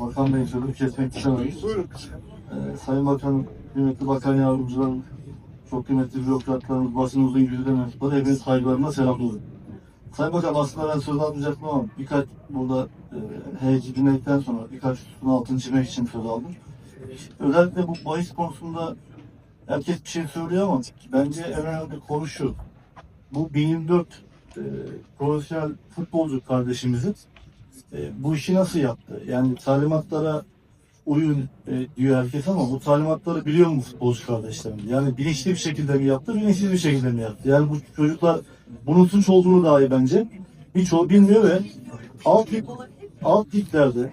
Bakan Bey sözü kesmek istemeyiz. Buyurun. Ee, Sayın Bakanım, kıymetli bakan yardımcılarım, çok kıymetli bürokratlarımız, basınımızın yüzüden mensupları hepiniz saygılarımla selamlıyorum. Sayın Bakan aslında ben söz almayacaktım ama birkaç burada e, heyeci dinledikten sonra birkaç üstüne altını çizmek için söz aldım. Özellikle bu bahis konusunda herkes bir şey söylüyor ama bence en önemli konu şu. Bu 1024 e, profesyonel futbolcu kardeşimizin e, bu işi nasıl yaptı? Yani talimatlara uyun e, diyor herkes ama bu talimatları biliyor mu futbolcu kardeşlerim? Yani bilinçli bir şekilde mi yaptı, bilinçsiz bir şekilde mi yaptı? Yani bu çocuklar bunun suç olduğunu dahi bence birçoğu bilmiyor ve alt, lig, alt liglerde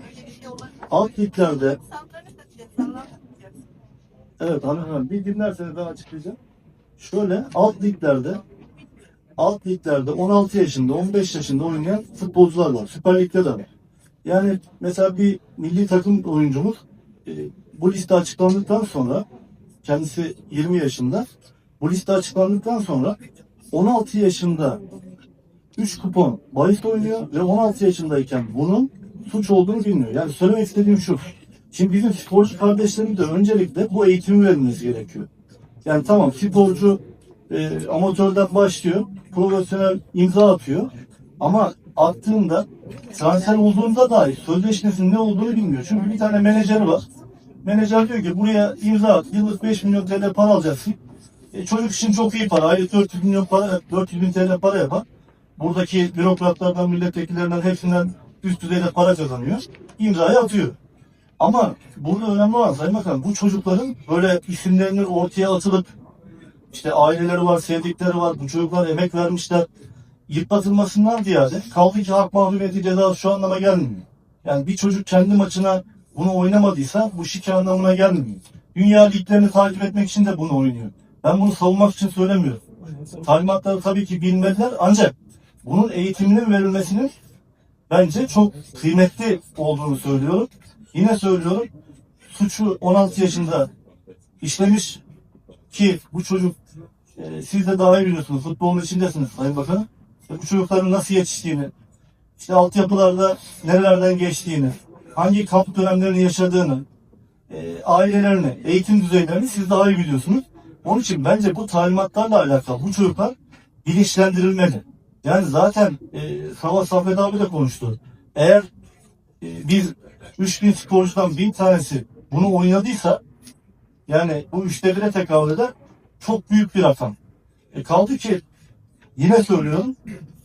alt liglerde evet hanımefendi bir dinlerseniz ben açıklayacağım. Şöyle alt liglerde alt liglerde 16 yaşında, 15 yaşında oynayan futbolcular var. Süper Lig'de de var. Yani mesela bir milli takım oyuncumuz e, bu liste açıklandıktan sonra kendisi 20 yaşında bu liste açıklandıktan sonra 16 yaşında 3 kupon bahis oynuyor ve 16 yaşındayken bunun suç olduğunu bilmiyor. Yani söylemek istediğim şu. Şimdi bizim sporcu kardeşlerimiz de öncelikle bu eğitimi verilmesi gerekiyor. Yani tamam sporcu e, amatörden başlıyor, profesyonel imza atıyor ama attığında transfer olduğunda dahi sözleşmesinin ne olduğunu bilmiyor. Çünkü bir tane menajeri var. Menajer diyor ki buraya imza at, yıllık 5 milyon TL para alacaksın. E, çocuk için çok iyi para, aylık 400 milyon para, 400 bin TL para yapar. Buradaki bürokratlardan, milletvekillerinden hepsinden üst düzeyde para kazanıyor. İmzayı atıyor. Ama burada önemli olan Sayın Bakan bu çocukların böyle isimlerinin ortaya atılıp işte aileleri var, sevdikleri var, bu çocuklar emek vermişler. Yıpratılmasından ziyade kaldı ki hak mağlubiyeti cezası şu anlama gelmiyor. Yani bir çocuk kendi maçına bunu oynamadıysa bu şike anlamına gelmiyor. Dünya liglerini takip etmek için de bunu oynuyor. Ben bunu savunmak için söylemiyorum. Talimatları tabii ki bilmeliler ancak bunun eğitiminin verilmesinin bence çok kıymetli olduğunu söylüyorum. Yine söylüyorum suçu 16 yaşında işlemiş ki bu çocuk e, siz de daha iyi biliyorsunuz futbolun içindesiniz Sayın Bakanım. E, bu çocukların nasıl yetiştiğini, işte altyapılarda nerelerden geçtiğini, hangi kamp dönemlerini yaşadığını, e, ailelerini, eğitim düzeylerini siz daha iyi biliyorsunuz. Onun için bence bu talimatlarla alakalı bu çocuklar bilinçlendirilmeli. Yani zaten e, Sabah Saffet abi de konuştu. Eğer e, biz 3000 sporcudan 1000 tanesi bunu oynadıysa yani bu üçte bire tekabül eder. Çok büyük bir rakam. E kaldı ki yine söylüyorum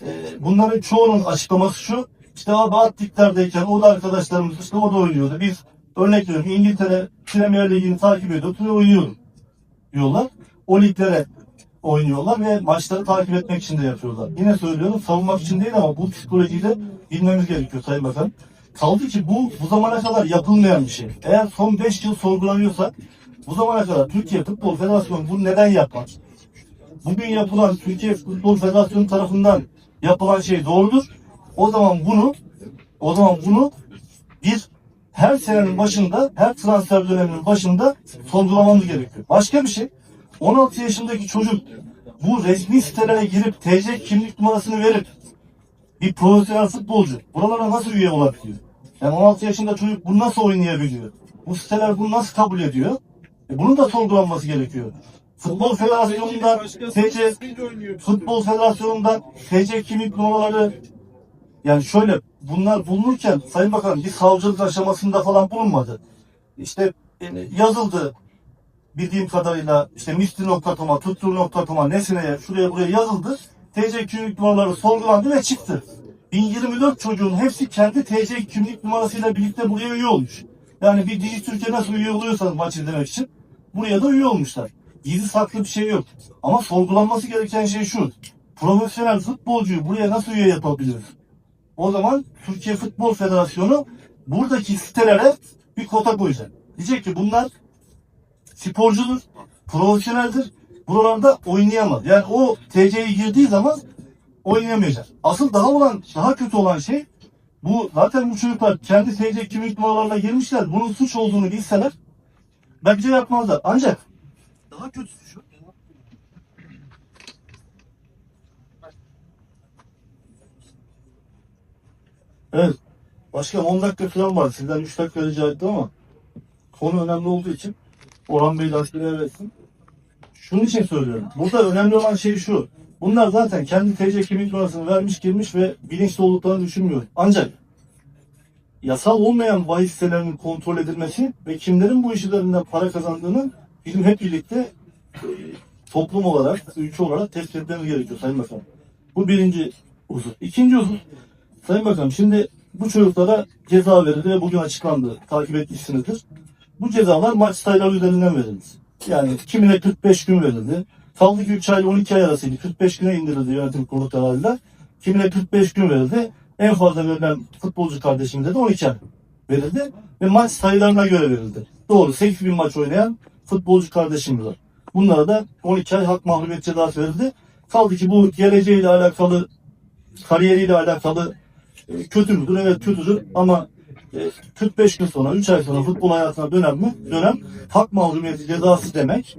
e, bunların çoğunun açıklaması şu işte abi atliklerdeyken o da arkadaşlarımız işte o da oynuyordu. Biz örnek veriyorum İngiltere Premier Ligi'ni takip ediyor. Oturuyor oynuyorum diyorlar. O liglere oynuyorlar ve maçları takip etmek için de yapıyorlar. Yine söylüyorum savunmak için değil ama bu psikolojiyi de bilmemiz gerekiyor Sayın Bakan. Kaldı ki bu bu zamana kadar yapılmayan bir şey. Eğer son 5 yıl sorgulanıyorsa bu zamana kadar Türkiye Futbol Federasyonu bunu neden yapmaz? Bugün yapılan Türkiye Futbol Federasyonu tarafından yapılan şey doğrudur. O zaman bunu o zaman bunu bir her senenin başında, her transfer döneminin başında sorgulamamız gerekiyor. Başka bir şey, 16 yaşındaki çocuk bu resmi sitelere girip TC kimlik numarasını verip bir profesyonel futbolcu buralara nasıl üye olabiliyor? Yani 16 yaşında çocuk bunu nasıl oynayabiliyor? Bu siteler bunu nasıl kabul ediyor? E bunun da sorgulanması gerekiyor. Futbol Federasyonu'ndan TC Futbol Federasyonu'ndan TC kimlik numaraları yani şöyle bunlar bulunurken Sayın Bakan bir savcılık aşamasında falan bulunmadı. İşte e, yazıldı bildiğim kadarıyla işte misli.com'a, tuttur.com'a, nesneye, şuraya buraya yazıldı. TC kimlik numaraları sorgulandı ve çıktı. 1024 çocuğun hepsi kendi TC kimlik numarasıyla birlikte buraya üye olmuş. Yani bir Dijitürk'e nasıl üye oluyorsanız maç izlemek için buraya da üye olmuşlar. Gizli saklı bir şey yok. Ama sorgulanması gereken şey şu. Profesyonel futbolcuyu buraya nasıl üye yapabiliriz? O zaman Türkiye Futbol Federasyonu buradaki sitelere bir kota koyacak. Diyecek ki bunlar sporcudur, profesyoneldir. Buralarda oynayamaz. Yani o TC'ye girdiği zaman oynayamayacak. Asıl daha olan, daha kötü olan şey bu zaten bu çocuklar kendi TC kimlik numaralarına girmişler. Bunun suç olduğunu bilseler bence yapmazlar. Ancak daha kötüsü şu. Evet. Başkan 10 dakika falan var. Sizden 3 dakika rica ettim ama konu önemli olduğu için Orhan Bey lastiğine versin. Şunun için söylüyorum. Burada önemli olan şey şu. Bunlar zaten kendi TC kimlik numarasını vermiş girmiş ve bilinçli olduklarını düşünmüyor. Ancak yasal olmayan bahis sitelerinin kontrol edilmesi ve kimlerin bu iş üzerinden para kazandığını bizim hep birlikte e, toplum olarak, ülke olarak tespit etmemiz gerekiyor Sayın Bakanım. Bu birinci husus. İkinci husus, Sayın Bakanım şimdi bu çocuklara ceza verildi ve bugün açıklandı. Takip etmişsinizdir. Bu cezalar maç sayıları üzerinden verildi. Yani kimine 45 gün verildi. Kaldı ki 3 ay ile 12 ay arasıydı. 45 güne indirildi yönetim kurulu kararıyla. Kimine 45 gün verildi. En fazla verilen futbolcu kardeşimize de 12 ay verildi. Ve maç sayılarına göre verildi. Doğru 8 bin maç oynayan futbolcu kardeşimiz var. Bunlara da 12 ay hak mahrumiyet cezası verildi. Kaldı ki bu geleceğiyle alakalı, kariyeriyle alakalı e, kötü müdür? Evet kötüdür ama e, 45 gün sonra, 3 ay sonra futbol hayatına dönem mi? Dönem hak mahrumiyeti cezası demek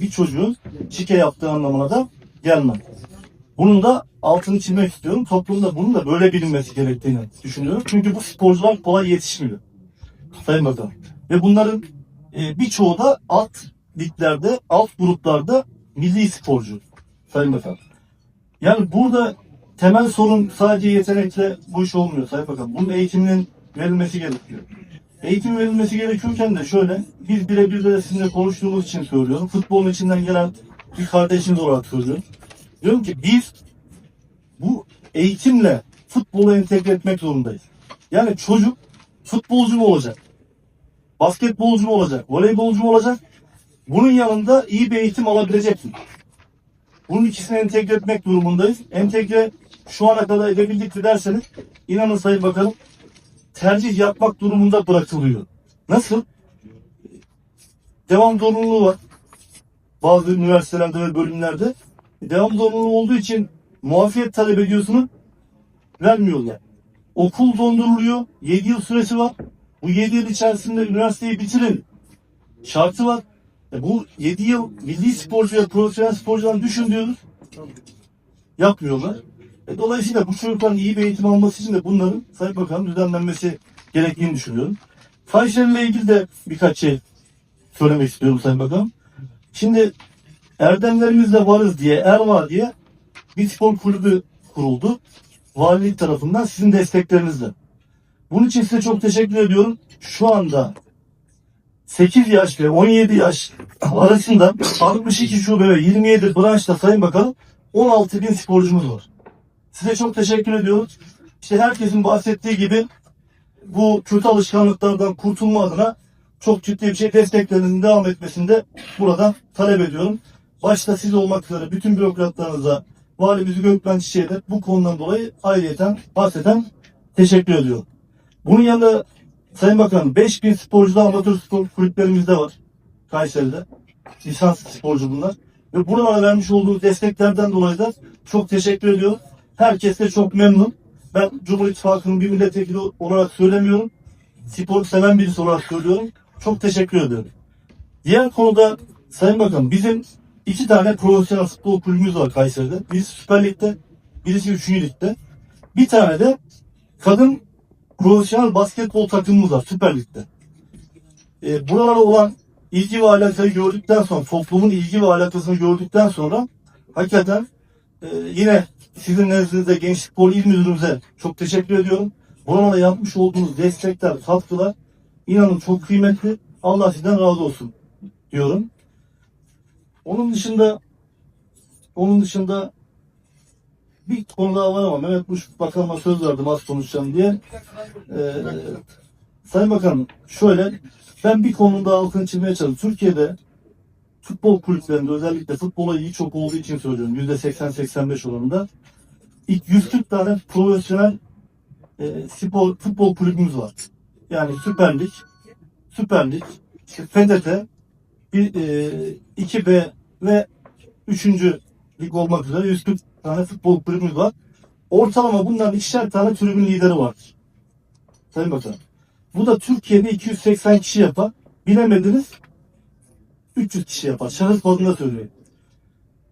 bir çocuğun şike yaptığı anlamına da gelmez. Bunun da altını çizmek istiyorum. Toplumda bunun da böyle bilinmesi gerektiğini düşünüyorum. Çünkü bu sporcular kolay yetişmiyor. Sayın Bakan. Ve bunların e, birçoğu da alt liglerde, alt gruplarda milli sporcu. Sayın Bakan. Yani burada temel sorun sadece yetenekle bu iş olmuyor Sayın Bakan. Bunun eğitiminin verilmesi gerekiyor. Eğitim verilmesi gerekiyorken de şöyle, biz birebir de sizinle konuştuğumuz için söylüyorum. Futbolun içinden gelen bir kardeşimiz olarak söylüyorum. Diyorum ki biz bu eğitimle futbolu entegre etmek zorundayız. Yani çocuk futbolcu mu olacak? Basketbolcu mu olacak? Voleybolcu mu olacak? Bunun yanında iyi bir eğitim alabilecek mi? Bunun ikisini entegre etmek durumundayız. Entegre şu ana kadar edebildik mi derseniz inanın Sayın Bakanım tercih yapmak durumunda bırakılıyor. Nasıl? Devam zorunluluğu var. Bazı üniversitelerde ve bölümlerde. Devam zorunluluğu olduğu için muafiyet talep ediyorsunuz. Vermiyorlar. Okul donduruluyor. 7 yıl süresi var. Bu 7 yıl içerisinde üniversiteyi bitirin. Şartı var. E bu 7 yıl milli sporcu ve profesyonel sporcudan düşün diyoruz. Yapmıyorlar. E dolayısıyla bu çocukların iyi bir eğitim alması için de bunların Sayın Bakanım düzenlenmesi gerektiğini düşünüyorum. Fahişelerle ilgili de birkaç şey söylemek istiyorum Sayın Bakanım. Şimdi Erdemlerimizle varız diye, Erva diye bir spor kulübü kuruldu. Valilik tarafından sizin desteklerinizle. Bunun için size çok teşekkür ediyorum. Şu anda 8 yaş ve 17 yaş arasında 62 şube ve 27 branşta Sayın Bakanım 16 bin sporcumuz var. Size çok teşekkür ediyoruz. İşte herkesin bahsettiği gibi bu kötü alışkanlıklardan kurtulma adına çok ciddi bir şey desteklerinizin devam etmesini de buradan talep ediyorum. Başta siz olmak üzere bütün bürokratlarınıza, valimiz Gökmen Çiçek'e de bu konudan dolayı ayrıyeten bahseden teşekkür ediyorum. Bunun yanında Sayın Bakan 5000 sporcu da amatör spor kulüplerimizde var. Kayseri'de. Lisans sporcu bunlar. Ve buralara vermiş olduğu desteklerden dolayı da çok teşekkür ediyorum. Herkes de çok memnun. Ben Cumhur İttifakı'nın bir milletvekili olarak söylemiyorum. Spor seven birisi olarak söylüyorum. Çok teşekkür ediyorum. Diğer konuda Sayın Bakan bizim iki tane profesyonel futbol kulübümüz var Kayseri'de. Birisi Süper Lig'de, birisi 3. Lig'de. Bir tane de kadın profesyonel basketbol takımımız var Süper Lig'de. E, buralara olan ilgi ve alakayı gördükten sonra, toplumun ilgi ve alakasını gördükten sonra hakikaten e, yine sizin nezdinizde Gençlik Spor İl Müdürümüze çok teşekkür ediyorum. Buralara yapmış olduğunuz destekler, katkılar inanın çok kıymetli. Allah sizden razı olsun diyorum. Onun dışında onun dışında bir konu daha var ama Mehmet Muş Bakanıma söz verdim az konuşacağım diye. Ee, Sayın Bakanım şöyle ben bir konuda altını çizmeye çalışıyorum. Türkiye'de futbol kulüplerinde özellikle futbola iyi çok olduğu için söylüyorum. %80-85 oranında. İlk 140 tane profesyonel e, spor, futbol kulübümüz var. Yani Süper Lig, Süper Lig, işte FEDET, bir, e, 2B ve 3. lig olmak üzere 140 tane futbol kulübümüz var. Ortalama bunların ikişer tane tribün lideri vardır. Sayın Bakan. Bu da Türkiye'de 280 kişi yapar. Bilemediniz 300 kişi yapar. Şahıs bazında söylüyorum.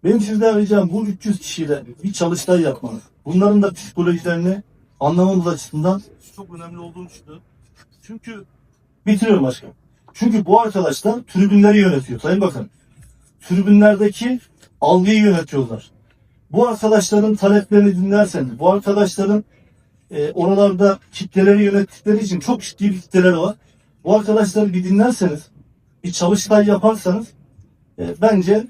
Benim sizden ricam bu 300 kişiyle bir çalıştay yapmanız. Bunların da psikolojilerini anlamamız açısından çok önemli olduğunu düşünüyorum. Çünkü bitiriyorum başkanım. Çünkü bu arkadaşlar tribünleri yönetiyor Sayın Bakan. Tribünlerdeki algıyı yönetiyorlar. Bu arkadaşların taleplerini dinlerseniz, bu arkadaşların e, oralarda kitleleri yönettikleri için çok ciddi bir kitleleri var. Bu arkadaşları bir dinlerseniz, bir çalıştay yaparsanız e, bence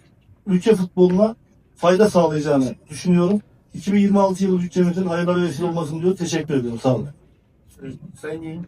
ülke futboluna fayda sağlayacağını düşünüyorum. 2026 yılı bütçemizin hayırlara vesile olmasını diyor. Teşekkür ediyorum. Sağ olun. Sayın.